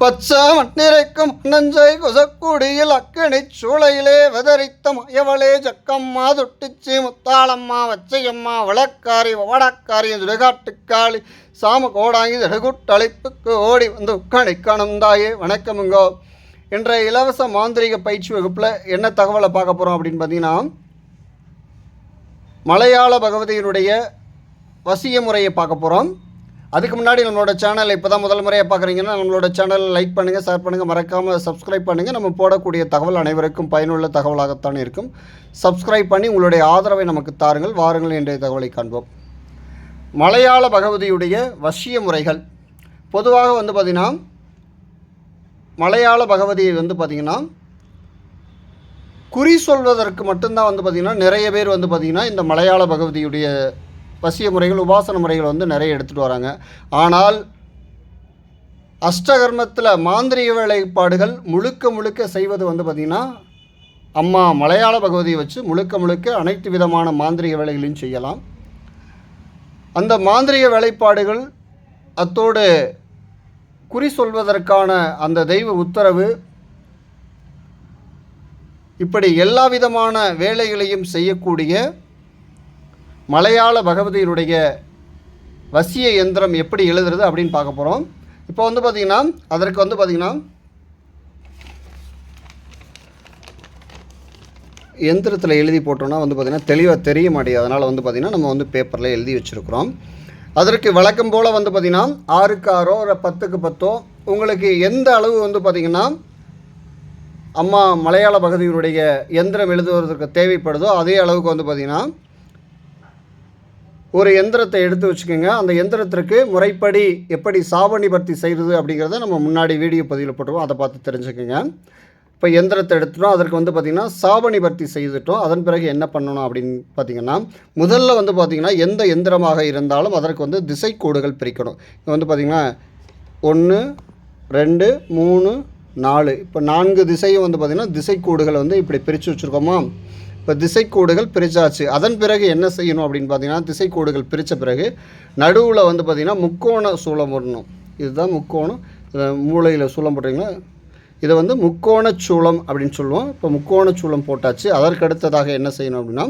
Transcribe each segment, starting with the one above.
பச்சை மண்ணிறைக்கும் நஞ்சை கொசக்குடியில் அக்கினி சூளையிலே வெதரித்த மயவளே ஜக்கம்மா தொட்டிச்சி முத்தாளம்மா வச்சையம்மா வளக்காரி வடக்காரி சுடுகாட்டுக்காளி சாம கோடாங்கி தடுகுட்டழைப்புக்கு ஓடி வந்து உட்காணி தாயே வணக்கமுங்கோ. இன்றைய இலவச மாந்திரிக பயிற்சி வகுப்பில் என்ன தகவலை பார்க்க போகிறோம் அப்படின்னு பார்த்தீங்கன்னா மலையாள பகவதியினுடைய வசிய முறையை பார்க்க போகிறோம் அதுக்கு முன்னாடி நம்மளோட சேனலை இப்போ தான் முதல் முறையாக பார்க்குறீங்கன்னா நம்மளோட சேனலை லைக் பண்ணுங்கள் ஷேர் பண்ணுங்கள் மறக்காமல் சப்ஸ்கிரைப் பண்ணுங்கள் நம்ம போடக்கூடிய தகவல் அனைவருக்கும் பயனுள்ள தகவலாகத்தான் இருக்கும். சப்ஸ்கிரைப் பண்ணி உங்களுடைய ஆதரவை நமக்கு தாருங்கள். வாருங்கள் என்ற தகவலை காண்போம். மலையாள பகவதியுடைய வசிய முறைகள். பொதுவாக வந்து பார்த்திங்கன்னா மலையாள பகவதியை வந்து பார்த்திங்கன்னா குறி சொல்வதற்கு மட்டும்தான் வந்து பார்த்திங்கன்னா நிறைய பேர் வந்து பார்த்திங்கன்னா இந்த மலையாள பகவதியுடைய வசிய முறைகள் உபாசன முறைகள் வந்து நிறைய எடுத்துகிட்டு வராங்க. ஆனால் அஷ்டகர்மத்தில் மாந்திரிக வேலைப்பாடுகள் முழுக்க முழுக்க செய்வது வந்து பார்த்திங்கன்னா அம்மா மலையாள பகவதியை வச்சு முழுக்க முழுக்க அனைத்து விதமான மாந்திரிக வேலைகளையும் செய்யலாம். அந்த மாந்திரிக வேலைப்பாடுகள் அத்தோடு குறி சொல்வதற்கான அந்த தெய்வ உத்தரவு இப்படி எல்லா விதமான வேலைகளையும் செய்யக்கூடிய மலையாள பகவதியினுடைய வசிய எந்திரம் எப்படி எழுதுறது அப்படின்னு பார்க்க போகிறோம் இப்போ வந்து பார்த்திங்கன்னா அதற்கு வந்து பார்த்திங்கன்னா எந்திரத்தில் எழுதி போட்டோம்னா வந்து பார்த்திங்கன்னா தெளிவாக தெரிய மாட்டேங்குது. அதனால் வந்து பார்த்திங்கன்னா நம்ம வந்து பேப்பரில் எழுதி வச்சுருக்குறோம். அதற்கு வழக்கம் போல் வந்து பார்த்திங்கன்னா ஆறுக்கு ஆறோ இல்லை பத்துக்கு பத்தோ உங்களுக்கு எந்த அளவு வந்து பார்த்திங்கன்னா அம்மா மலையாள பகுதியினுடைய எந்திரம் எழுதுவதற்கு தேவைப்படுதோ அதே அளவுக்கு வந்து பார்த்திங்கன்னா ஒரு எந்திரத்தை எடுத்து வச்சுக்கோங்க. அந்த எந்திரத்திற்கு முறைப்படி எப்படி சாவணி பர்த்தி செய்கிறது அப்படிங்கிறத நம்ம முன்னாடி வீடியோ பதிவில் போட்டுருவோம் அதை பார்த்து தெரிஞ்சுக்கோங்க. இப்போ எந்திரத்தை எடுத்துட்டோம். அதற்கு வந்து பார்த்திங்கன்னா சாவணி பர்த்தி செய்துட்டோம். அதன் பிறகு என்ன பண்ணணும் அப்படின்னு பார்த்திங்கன்னா முதல்ல வந்து பார்த்திங்கன்னா எந்த எந்திரமாக இருந்தாலும் அதற்கு வந்து திசைக்கோடுகள் பிரிக்கணும். இப்போ வந்து பார்த்திங்கன்னா ஒன்று ரெண்டு மூணு நாலு. இப்போ நான்கு திசையும் வந்து பார்த்திங்கன்னா திசைக்கோடுகளை வந்து இப்படி பிரித்து வச்சுருக்கோமா? இப்போ திசைக்கோடுகள் பிரிச்சாச்சு. அதன் பிறகு என்ன செய்யணும் அப்படின்னு பார்த்தீங்கன்னா திசைக்கோடுகள் பிரித்த பிறகு நடுவில் வந்து பார்த்திங்கன்னா முக்கோண சூளம் போடணும் இதுதான் முக்கோணம். இதை மூளையில் சூளம் போட்டிங்கன்னா இதை வந்து முக்கோண சூளம் அப்படின்னு சொல்லுவோம். இப்போ முக்கோண சூளம் போட்டாச்சு. அதற்கு அடுத்ததாக என்ன செய்யணும் அப்படின்னா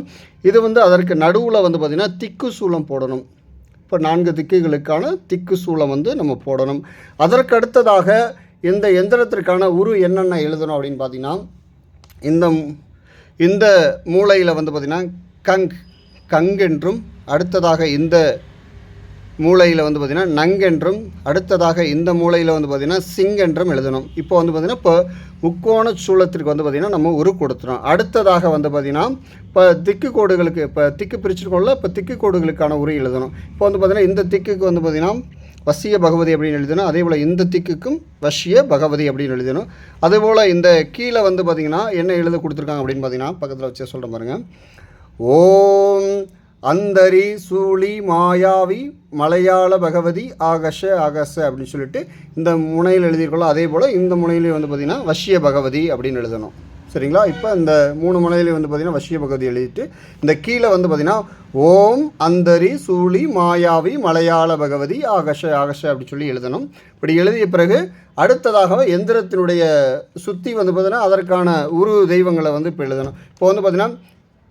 இது வந்து அதற்கு நடுவில் வந்து பார்த்திங்கன்னா திக்கு சூளம் போடணும். இப்போ நான்கு திக்குகளுக்கான திக்கு சூளம் வந்து நம்ம போடணும். அதற்கு அடுத்ததாக இந்த எந்திரத்திற்கான உரு என்னென்ன எழுதணும் அப்படின்னு பார்த்தீங்கன்னா இந்த இந்த மூளையில் வந்து பார்த்திங்கன்னா கங் கங் என்றும் அடுத்ததாக இந்த மூளையில் வந்து பார்த்திங்கன்னா நங் என்றும் அடுத்ததாக இந்த மூளையில் வந்து பார்த்திங்கன்னா சிங் என்றும் எழுதணும். இப்போ வந்து பார்த்திங்கன்னா இப்போ முக்கோண சூளத்திற்கு வந்து பார்த்திங்கன்னா நம்ம உரு கொடுத்துறோம். அடுத்ததாக வந்து பார்த்திங்கன்னா இப்போ திக்கு கோடுகளுக்கு இப்போ திக்கு பிரிச்சிருக்கோம்ல இப்போ திக்கு கோடுகளுக்கான உரு எழுதணும். இப்போ வந்து பார்த்திங்கன்னா இந்த திக்குக்கு வந்து பார்த்திங்கன்னா வசிய பகவதி அப்படின்னு எழுதணும் அதே போல் இந்த திக்குக்கும் வசிய பகவதி அப்படின்னு எழுதணும். அதே போல் இந்த கீழே வந்து பார்த்திங்கன்னா என்ன எழுத கொடுத்துருக்காங்க அப்படின்னு பார்த்தீங்கன்னா பக்கத்தில் வச்சு சொல்கிறேன் பாருங்கள் ஓம் அந்தரி சூளி மாயாவி மலையாள பகவதி ஆகஷ ஆகச அப்படின்னு சொல்லிட்டு இந்த முனையில் எழுதியிருக்கோம் அதே போல் இந்த முனையிலையும் வந்து பார்த்திங்கன்னா வசிய பகவதி அப்படின்னு எழுதணும். சரிங்களா? இப்போ இந்த மூணு முனையிலையும் வந்து பார்த்திங்கன்னா வசிய பகுதி எழுதிட்டு இந்த கீழே வந்து பார்த்திங்கன்னா ஓம் அந்தரி சூளி மாயாவி மலையாள பகவதி ஆகஷ ஆகஷ அப்படி சொல்லி எழுதணும். இப்படி எழுதிய பிறகு அடுத்ததாக எந்திரத்தினுடைய சுற்றி வந்து பார்த்திங்கன்னா அதற்கான உரு தெய்வங்களை வந்து இப்போ எழுதணும். இப்போ வந்து பார்த்திங்கன்னா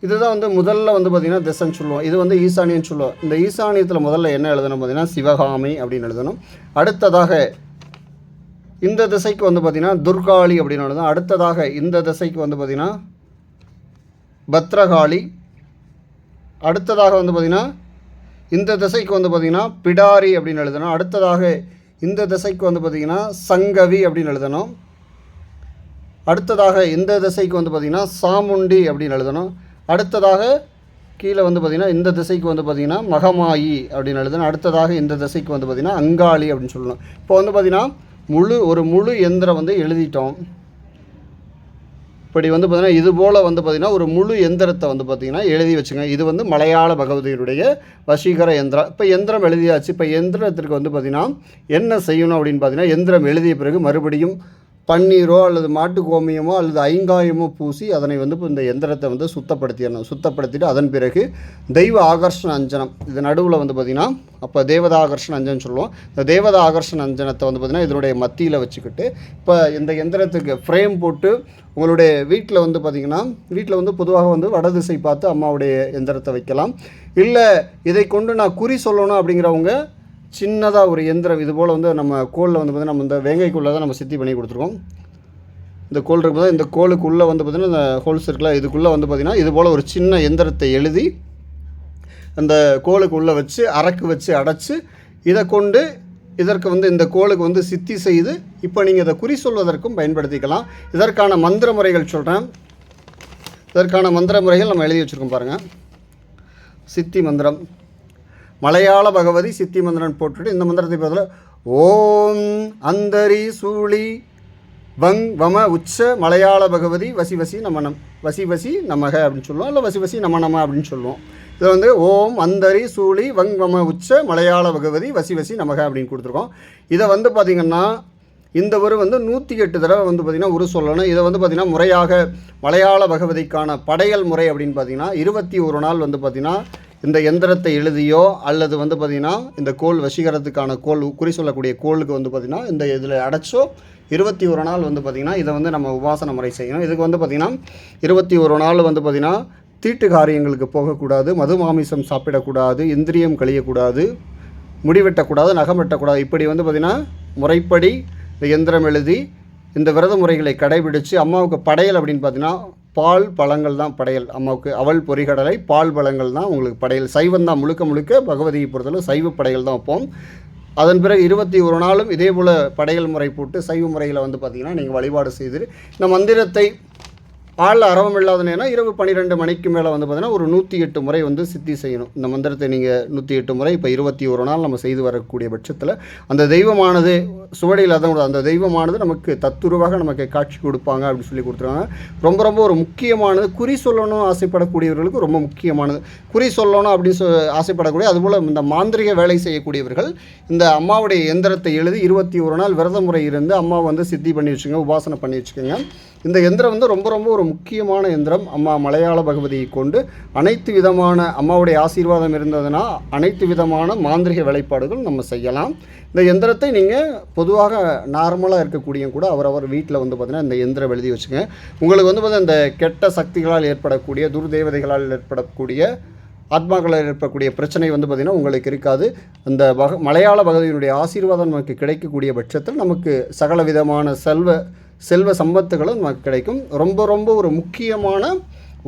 இதுதான் வந்து முதல்ல வந்து பார்த்திங்கன்னா திசைன்னு சொல்லுவோம். இது வந்து ஈசானியன்னு சொல்லுவோம். இந்த ஈசானியத்தில் முதல்ல என்ன எழுதணும் பார்த்திங்கன்னா சிவகாமி அப்படின்னு எழுதணும். அடுத்ததாக இந்த திசைக்கு வந்து பார்த்திங்கன்னா துர்காளி அப்படின்னு எழுதணும் அடுத்ததாக இந்த திசைக்கு வந்து பார்த்திங்கன்னா பத்ரகாளி அடுத்ததாக வந்து பார்த்திங்கன்னா இந்த திசைக்கு வந்து பார்த்திங்கன்னா பிடாரி அப்படின்னு எழுதணும் அடுத்ததாக இந்த திசைக்கு வந்து பார்த்திங்கன்னா சங்கவி அப்படின்னு எழுதணும் அடுத்ததாக இந்த திசைக்கு வந்து பார்த்திங்கன்னா சாமுண்டி அப்படின்னு எழுதணும் அடுத்ததாக கீழே வந்து பார்த்திங்கன்னா இந்த திசைக்கு வந்து பார்த்திங்கன்னா மகமாயி அப்படின்னு எழுதணும் அடுத்ததாக இந்த திசைக்கு வந்து பார்த்திங்கன்னா அங்காளி அப்படின்னு சொல்லணும் இப்போ வந்து பார்த்திங்கன்னா முழு ஒரு முழு எந்திரம் வந்து எழுதிட்டோம். இப்படி வந்து பார்த்திங்கன்னா இது போல் வந்து பார்த்திங்கன்னா ஒரு முழு எந்திரத்தை வந்து பார்த்திங்கன்னா எழுதி வச்சுங்க. இது வந்து மலையாள பகவதியுடைய வசீகர எந்திரம். இப்போ எந்திரம் எழுதியாச்சு. இப்போ எந்திரத்திற்கு வந்து பார்த்திங்கன்னா என்ன செய்யணும் அப்படின்னு பார்த்தீங்கன்னா எந்திரம் எழுதிய பிறகு மறுபடியும் பன்னீரோ அல்லது மாட்டு கோமியமோ அல்லது ஐங்காயமோ பூசி அதனை வந்து இப்போ இந்த எந்திரத்தை வந்து சுத்தப்படுத்திடணும். சுத்தப்படுத்திட்டு அதன் பிறகு தெய்வ ஆகர்ஷண அஞ்சனம். இது நடுவில் வந்து பார்த்திங்கன்னா அப்போ தேவத ஆகர்ஷண அஞ்சனம் சொல்லுவோம். இந்த தேவத ஆகர்ஷண அஞ்சனத்தை வந்து பார்த்திங்கன்னா இதனுடைய மத்தியில் வச்சுக்கிட்டு இப்போ இந்த எந்திரத்துக்கு ஃப்ரேம் போட்டு உங்களுடைய வீட்டில் வந்து பார்த்திங்கன்னா வீட்டில் வந்து பொதுவாக வந்து வடதிசை பார்த்து அம்மாவுடைய எந்திரத்தை வைக்கலாம். இல்லை இதை கொண்டு நான் குறி சொல்லணும் அப்படிங்கிறவங்க சின்னதாக ஒரு எந்திரம். இது போல் வந்து நம்ம கோலில் வந்து பார்த்திங்கன்னா நம்ம இந்த வேங்கைக்குள்ளே தான் நம்ம சித்தி பண்ணி கொடுத்துருக்கோம். இந்த கோல் இருக்கும்போது இந்த கோலுக்குள்ளே வந்து பார்த்திங்கன்னா இந்த ஹோல்ஸ் இருக்குல்ல இதுக்குள்ளே வந்து பார்த்திங்கன்னா இது போல் ஒரு சின்ன எந்திரத்தை எழுதி அந்த கோலுக்கு உள்ளே வச்சு அரக்கு வச்சு அடைச்சி இதை கொண்டு இதற்கு வந்து இந்த கோலுக்கு வந்து சித்தி செய்து இப்போ நீங்கள் இதை குறி சொல்வதற்கும் பயன்படுத்திக்கலாம். இதற்கான மந்திர முறைகள் சொல்கிறேன் இதற்கான மந்திர முறைகள் நம்ம எழுதி வச்சுருக்கோம் பாருங்கள் சித்தி மந்திரம். மலையாள பகவதி சித்தி மந்திரன் போட்டுட்டு இந்த மந்திரத்தை பதில் ஓம் அந்தரி சூழி வங் வம உச்ச மலையாள பகவதி வசி வசி நமனம் வசி வசி நமக அப்படின்னு சொல்லுவோம் இல்லை வசி வசி நம அப்படின்னு சொல்லுவோம். இதில் வந்து ஓம் அந்தரி சூழி வங் வம உச்ச மலையாள பகவதி வசி வசி நமக அப்படின்னு கொடுத்துருக்கோம். இதை வந்து பார்த்திங்கன்னா இந்த ஒரு வந்து நூற்றி எட்டு தடவை வந்து பார்த்திங்கன்னா உரு சொல்லணும். இதை வந்து பார்த்திங்கன்னா முறையாக மலையாள பகவதிக்கான படையல் முறை அப்படின்னு பார்த்திங்கன்னா இருபத்தி ஒரு நாள் வந்து பார்த்திங்கன்னா இந்த எந்திரத்தை எழுதியோ அல்லது வந்து பார்த்திங்கன்னா இந்த கோல் வசீகரத்துக்கான கோல் குறி சொல்லக்கூடிய கோலுக்கு வந்து பார்த்திங்கன்னா இந்த இதில் அடைச்சோ இருபத்தி ஒரு நாள் வந்து பார்த்திங்கன்னா இதை வந்து நம்ம உபாசன முறை செய்யணும். இதுக்கு வந்து பார்த்திங்கன்னா இருபத்தி ஒரு நாள் வந்து பார்த்திங்கன்னா தீட்டு காரியங்களுக்கு போகக்கூடாது மது மாமிசம் சாப்பிடக்கூடாது இந்திரியம் கழியக்கூடாது முடி வெட்டக்கூடாது நகம் வெட்டக்கூடாது. இப்படி வந்து பார்த்திங்கன்னா முறைப்படி இந்த எந்திரம் எழுதி இந்த விரத முறைகளை கடைபிடித்து அம்மாவுக்கு படையல் அப்படின்னு பார்த்தீங்கன்னா பால் பழங்கள் தான் படையல். அம்மாவுக்கு அவல் பொறிகடலை பால் பழங்கள் தான் உங்களுக்கு படையல். சைவம் தான் முழுக்க முழுக்க பகவதியை பொறுத்தளவு சைவ படையல் தான் வைப்போம். அதன் பிறகு இருபத்தி ஒரு நாளும் இதே போல் படையல் முறை போட்டு சைவ முறையில் வந்து பார்த்திங்கன்னா நீங்கள் வழிபாடு செய்து இந்த மந்திரத்தை ஆள் அரவம் இல்லாத இரவு பன்னிரெண்டு மணிக்கு மேலே வந்து பார்த்தீங்கன்னா ஒரு நூற்றி எட்டு முறை வந்து சித்தி செய்யணும். இந்த மந்திரத்தை நீங்கள் நூற்றி எட்டு முறை இப்போ இருபத்தி ஒரு நாள் நம்ம செய்து வரக்கூடிய பட்சத்தில் அந்த தெய்வமானது சுவடியில் அதான் அந்த தெய்வமானது நமக்கு தத்துருவாக நமக்கு காட்சி கொடுப்பாங்க அப்படின்னு சொல்லி கொடுத்துருக்காங்க. ரொம்ப ரொம்ப ஒரு முக்கியமானது. குறி சொல்லணும் ஆசைப்படக்கூடியவர்களுக்கு ரொம்ப முக்கியமானது. குறி சொல்லணும் அப்படின்னு சொ ஆசைப்படக்கூடிய அதுபோல் இந்த மாந்திரிக வேலை செய்யக்கூடியவர்கள் இந்த அம்மாவுடைய எந்திரத்தை எழுதி இருபத்தி ஒரு நாள் விரத முறை இருந்து அம்மா வந்து சித்தி பண்ணி வச்சுக்கோங்க உபாசனை பண்ணி வச்சுக்கோங்க. இந்த எந்திரம் வந்து ரொம்ப ரொம்ப ஒரு முக்கியமான எந்திரம். அம்மா மலையாள பகவதியை கொண்டு அனைத்து விதமான அம்மாவுடைய ஆசீர்வாதம் இருந்ததுன்னா அனைத்து விதமான மாந்திரிக வேலைப்பாடுகள் நம்ம செய்யலாம். இந்த எந்திரத்தை நீங்கள் பொதுவாக நார்மலாக இருக்கக்கூடிய கூட அவரவர் வீட்டில் வந்து பார்த்திங்கன்னா இந்த எந்திரம் எழுதி வச்சுங்க உங்களுக்கு வந்து பார்த்தீங்கன்னா இந்த கெட்ட சக்திகளால் ஏற்படக்கூடிய துர்தேவதைகளால் ஏற்படக்கூடிய ஆத்மாக்களில் இருக்கக்கூடிய பிரச்சனை வந்து பார்த்திங்கன்னா உங்களுக்கு இருக்காது. அந்த பக மலையாள பகவதியினுடைய ஆசீர்வாதம் நமக்கு கிடைக்கக்கூடிய பட்சத்தில் நமக்கு சகல விதமான செல்வ செல்வ சம்பத்துகளும் நமக்கு கிடைக்கும். ரொம்ப ரொம்ப ஒரு முக்கியமான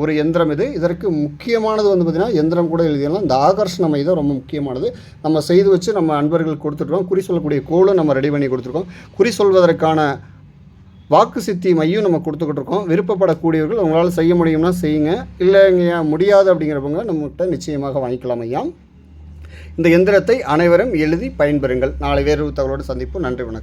ஒரு எந்திரம் இது. இதற்கு முக்கியமானது வந்து பார்த்திங்கன்னா எந்திரம் கூட எழுதிடலாம் இந்த ஆகர்ஷண மைதம் தான் ரொம்ப முக்கியமானது. நம்ம செய்து வச்சு நம்ம அன்பர்கள் கொடுத்துட்ருக்கோம் குறி சொல்லக்கூடிய கோலும் நம்ம ரெடி பண்ணி கொடுத்துருக்கோம். குறி சொல்வதற்கான வாக்கு சித்தி மையம் நம்ம கொடுத்துக்கிட்டு இருக்கோம் விருப்பப்படக்கூடியவர்கள் உங்களால் செய்ய முடியும்னா செய்யுங்க. இல்லைங்க முடியாது அப்படிங்கிறவங்க நம்மகிட்ட நிச்சயமாக வாங்கிக்கலாம் ஐயா. இந்த எந்திரத்தை அனைவரும் எழுதி பயன்பெறுங்கள். நாளை வேறு தகவலோடு சந்திப்போம். நன்றி வணக்கம்.